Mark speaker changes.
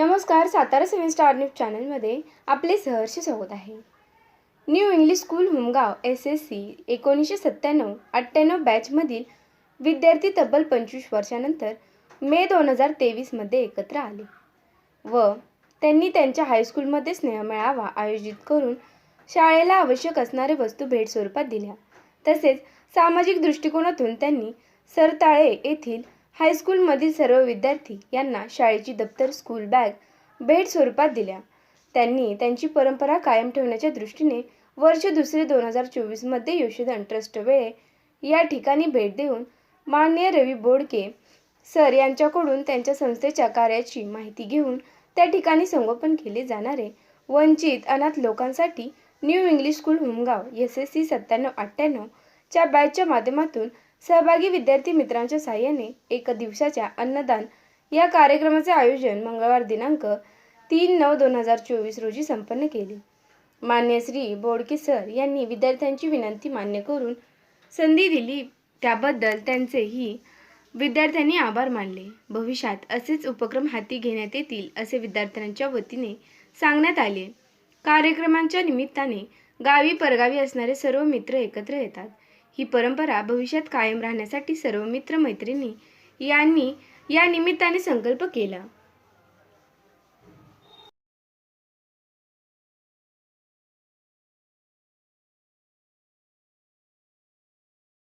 Speaker 1: नमस्कार सातारा सेवन star news चॅनलमध्ये आपले सहर्ष स्वागत आहे. New English school Humgaon S S C एकोणीसशे सत्त्याण्णव अठ्ठ्याण्णव बॅचमधील विद्यार्थी तब्बल पंचवीस वर्षानंतर मे दोन हजार तेवीसमध्ये एकत्र आले व त्यांनी त्यांच्या हायस्कूलमध्ये स्नेहमेळावा आयोजित करून शाळेला आवश्यक असणारे वस्तू भेट स्वरूपात दिल्या. तसेच सामाजिक दृष्टिकोनातून त्यांनी सरताळे येथील हायस्कूलमधील सर्व विद्यार्थी यांना शाळेची दप्तर स्कूल बॅग भेट स्वरूपात दिल्या. त्यांनी त्यांची परंपरा कायम ठेवण्याच्या दृष्टीने वर्ष दुसरे दोन हजार चोवीसमध्ये यशोधन ट्रस्ट वेळे या ठिकाणी भेट देऊन माननीय रवी बोडके सर यांच्याकडून त्यांच्या संस्थेच्या कार्याची माहिती घेऊन त्या ठिकाणी संगोपन केले जाणारे वंचित अनाथ लोकांसाठी new English school Humgaon S S C सत्त्याण्णव अठ्ठ्याण्णव च्या बॅचच्या माध्यमातून सहभागी विद्यार्थी मित्रांच्या सहाय्याने एक दिवसाच्या अन्नदान या कार्यक्रमाचे आयोजन मंगळवार दिनांक तीन नऊ दोन हजार चोवीस रोजी संपन्न केले. मान्य श्री बोडके सर यांनी विद्यार्थ्यांची विनंती मान्य करून संधी दिली. त्याबद्दल त्यांचेही विद्यार्थ्यांनी आभार मानले. भविष्यात असेच उपक्रम हाती घेण्यात येतील असे विद्यार्थ्यांच्या वतीने सांगण्यात आले. कार्यक्रमांच्या निमित्ताने गावी परगावी असणारे सर्व मित्र एकत्र येतात. ही परंपरा भविष्यात कायम राहण्यासाठी सर्व मित्र मैत्रिणी यांनी या निमित्ताने संकल्प केला.